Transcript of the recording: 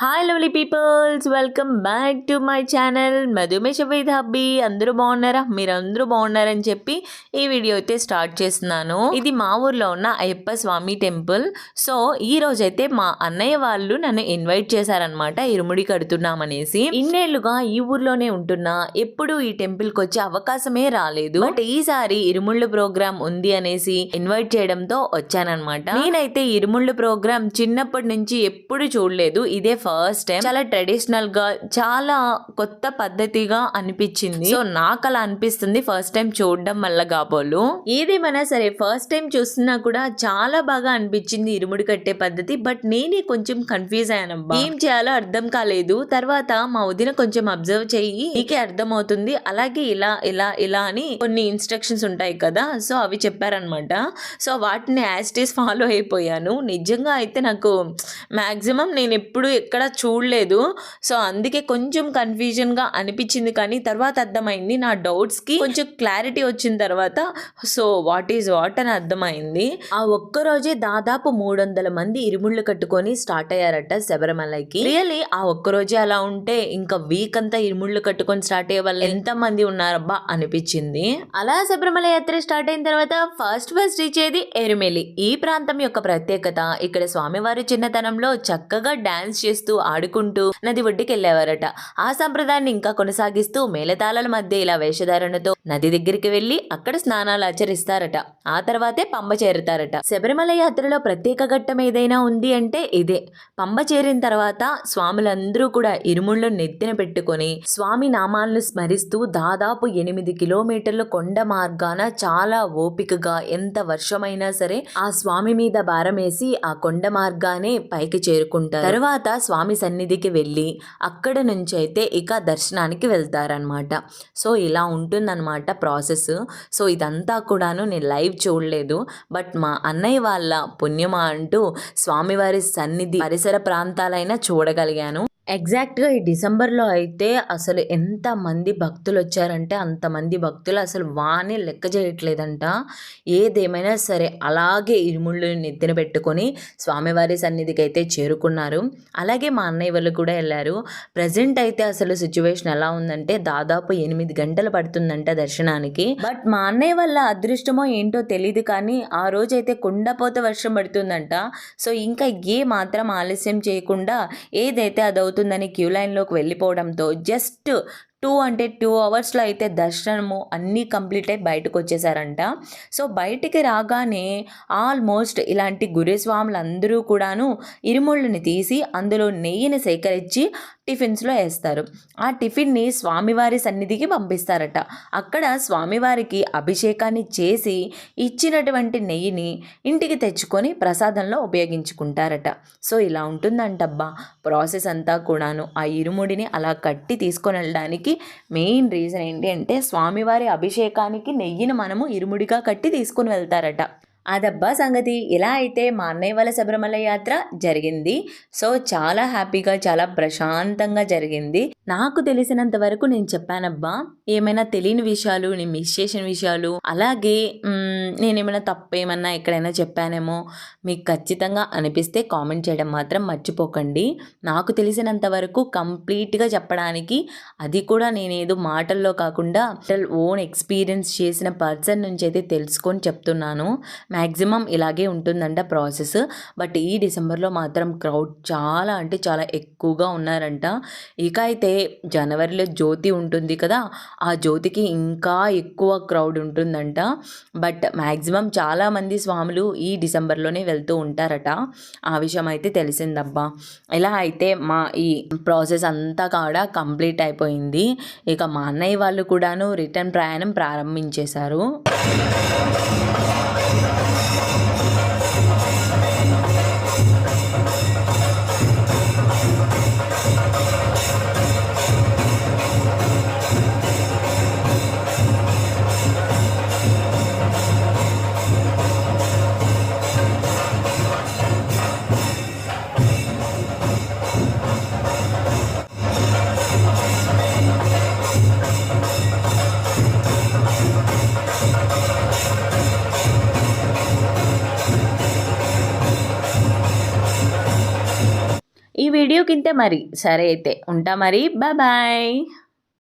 Hi lovely peoples welcome back to my channel Madhumesha with hubby అందరూ బాగున్నారా మీరు అందరూ బాగున్నారని చెప్పి ఈ వీడియో అయితే స్టార్ట్ చేస్తున్నాను ఇది మా ఊర్లో ఉన్న అయ్యప్ప స్వామి టెంపుల్. సో ఈ రోజు అయితే మా అన్నయ్య వాళ్ళు నన్ను ఇన్వైట్ చేశారనమాట ఇరుముడి కడుతున్నామనేసి. ఇన్నేళ్ళుగా ఈ ఊర్లోనే ఉంటున్నా. ఎప్పుడు ఈ టెంపుల్కి వచ్చే అవకాశమే రాలేదు. బట్ ఈసారి ఇరుముళ్ళు ప్రోగ్రామ్ ఉంది అనేసి ఇన్వైట్ చేయడంతో వచ్చానన్నమాట. నేనైతే ఇరుముళ్ళు ప్రోగ్రామ్ చిన్నప్పటి నుంచి ఎప్పుడు చూడలేదు. ఇదే ఫస్ట్ టైం చాలా ట్రెడిషనల్గా చాలా కొత్త పద్ధతిగా అనిపించింది. సో నాకు అలా అనిపిస్తుంది ఫస్ట్ టైం చూడడం వల్ల కాబోలు ఏదేమైనా సరే ఫస్ట్ టైం చూస్తున్నా కూడా చాలా బాగా అనిపించింది ఇరుముడి కట్టే పద్ధతి బట్ నేనే కొంచెం కన్ఫ్యూజ్ అయ్యానబ్బా ఏం చేయాలో అర్థం కాలేదు. తర్వాత మా వదిన కొంచెం అబ్జర్వ్ చెయ్యి నీకే అర్థం అవుతుంది అలాగే ఇలా ఇలా ఇలా అని కొన్ని ఇన్స్ట్రక్షన్స్ ఉంటాయి కదా సో అవి చెప్పారనమాట సో వాటిని యాస్టీస్ ఫాలో అయిపోయాను. నిజంగా అయితే నాకు మ్యాక్సిమం నేను ఎప్పుడు ఎక్కడ చూడలేదు. సో అందుకే కొంచెం కన్ఫ్యూజన్గా అనిపించింది. కానీ తర్వాత అర్థమైంది నా డౌట్స్కి కొంచెం క్లారిటీ వచ్చిన తర్వాత సో వాట్ ఈజ్ వాట్ అని అర్థమైంది. ఆ ఒక్క రోజే దాదాపు మూడు వందల మంది ఇరుముళ్ళు కట్టుకొని స్టార్ట్ అయ్యారట శబరిమలకి. రియలీ ఆ ఒక్క రోజే అలా ఉంటే ఇంకా వీక్ అంతా ఇరుముళ్ళు కట్టుకొని స్టార్ట్ అయ్యే వాళ్ళు ఎంత మంది ఉన్నారబ్బా అనిపించింది. అలా శబరిమల యాత్ర స్టార్ట్ అయిన తర్వాత ఫస్ట్ ఫస్ట్ రీచ్ అయ్యేది ఎరుమెలి. ఈ ప్రాంతం యొక్క ప్రత్యేకత ఇక్కడ స్వామివారి చిన్నతనంలో చక్కగా డాన్స్ చేస్తూ ఆడుకుంటూ నది ఒడ్డుకి వెళ్ళేవారట ఆ సంప్రదాయాన్ని ఇంకా కొనసాగిస్తూ మేళతాళాల మధ్య ఇలా వేషధారణతో నది దగ్గరికి వెళ్ళి అక్కడ స్నానాలు ఆచరిస్తారట. ఆ తర్వాతే పంబ చేరుతారట. శబరిమల యాత్రలో ప్రత్యేక ఘట్టం ఏదైనా ఉంది అంటే ఇదే. పంబ చేరిన తర్వాత స్వాములందరూ కూడా ఇరుముళ్ళు నెత్తిన పెట్టుకొని స్వామి నామాలను స్మరిస్తూ దాదాపు ఎనిమిది కిలోమీటర్ల కొండ మార్గాన చాలా ఓపికగా ఎంత వర్షమైనా సరే ఆ స్వామి మీద భారమేసి ఆ కొండ మార్గానే పైకి చేరుకుంటారు. తర్వాత స్వామి స్వామి సన్నిధికి వెళ్ళి అక్కడ నుంచి అయితే ఇక దర్శనానికి వెళ్తారనమాట సో ఇలా ఉంటుందన్నమాట ప్రాసెస్. సో ఇదంతా కూడాను నేను లైవ్ చూడలేదు. బట్ మా అన్నయ్య వాళ్ళ పుణ్యమా అంటూ స్వామివారి సన్నిధి పరిసర ప్రాంతాలైనా చూడగలిగాను. ఎగ్జాక్ట్గా ఈ డిసెంబర్లో అయితే అసలు ఎంతమంది భక్తులు వచ్చారంటే అంతమంది భక్తులు అసలు వానే లెక్క చేయట్లేదంట. ఏదేమైనా సరే అలాగే ఇరుముళ్ళు నెత్తిన పెట్టుకొని స్వామివారి సన్నిధికి అయితే చేరుకున్నారు. అలాగే మా అన్నయ్య వాళ్ళు కూడా వెళ్ళారు ప్రజెంట్ అయితే అసలు సిచ్యువేషన్ ఎలా ఉందంటే దాదాపు ఎనిమిది గంటలు పడుతుందంట దర్శనానికి. బట్ మా అన్నయ్య వాళ్ళ అదృష్టమో ఏంటో తెలియదు కానీ ఆ రోజు అయితే కుండపోత వర్షం పడుతుందంట. సో ఇంకా ఏ మాత్రం ఆలస్యం చేయకుండా ఏదైతే అది అవుతుందని క్యూ లైన్లోకి వెళ్ళిపోవడంతో జస్ట్ టూ అంటే టూ అవర్స్లో అయితే దర్శనము అన్నీ కంప్లీట్ అయి బయటకు వచ్చేసారంట సో బయటికి రాగానే ఆల్మోస్ట్ ఇలాంటి గురుస్వాములు అందరూ కూడాను ఇరుముళ్ళని తీసి అందులో నెయ్యిని సేకరించి టిఫిన్స్లో వేస్తారు ఆ టిఫిన్ని స్వామివారి సన్నిధికి పంపిస్తారట. అక్కడ స్వామివారికి అభిషేకాన్ని చేసి ఇచ్చినటువంటి నెయ్యిని ఇంటికి తెచ్చుకొని ప్రసాదంలో ఉపయోగించుకుంటారట. సో ఇలా ఉంటుందంటబ్బా. ప్రాసెస్ అంతా కూడాను ఆ ఇరుముడిని అలా కట్టి తీసుకొని వెళ్ళడానికి మెయిన్ రీజన్ ఏంటి అంటే స్వామివారి అభిషేకానికి నెయ్యిని మనము ఇరుముడిగా కట్టి తీసుకుని వెళ్తారట. అదబ్బా సంగతి. ఇలా అయితే మా అన్నయ్య వాళ్ళ శబరిమల యాత్ర జరిగింది. సో చాలా హ్యాపీగా చాలా ప్రశాంతంగా జరిగింది. నాకు తెలిసినంత వరకు నేను చెప్పానబ్బా ఏమైనా తెలియని విషయాలు నేను మిస్ చేసిన విషయాలు అలాగే నేనేమైనా తప్పు ఏమన్నా ఎక్కడైనా చెప్పానేమో మీకు ఖచ్చితంగా అనిపిస్తే కామెంట్ చేయడం మాత్రం మర్చిపోకండి. నాకు తెలిసినంత వరకు కంప్లీట్గా చెప్పడానికి అది కూడా నేనేదో మాటల్లో కాకుండా ఓన్ ఎక్స్పీరియన్స్ చేసిన పర్సన్ నుంచి అయితే తెలుసుకొని చెప్తున్నాను. మ్యాక్సిమం ఇలాగే ఉంటుందంట ప్రాసెస్. బట్ ఈ డిసెంబర్లో మాత్రం క్రౌడ్ చాలా అంటే చాలా ఎక్కువగా ఉన్నారంట. ఇక అయితే జనవరిలో జ్యోతి ఉంటుంది కదా ఆ జ్యోతికి ఇంకా ఎక్కువ క్రౌడ్ ఉంటుందంట. బట్ మ్యాక్సిమం చాలామంది స్వాములు ఈ డిసెంబర్లోనే వెళ్తూ ఉంటారట. ఆ విషయం అయితే తెలిసిందబ్బా. ఇలా అయితే మా ఈ ప్రాసెస్ అంతా కూడా కంప్లీట్ అయిపోయింది. ఇక మా అన్నయ్య వాళ్ళు కూడాను రిటర్న్ ప్రయాణం ప్రారంభించేశారు. ఈ వీడియో కింతే మరి సరే అయితే ఉంటా మరి. బాయ్.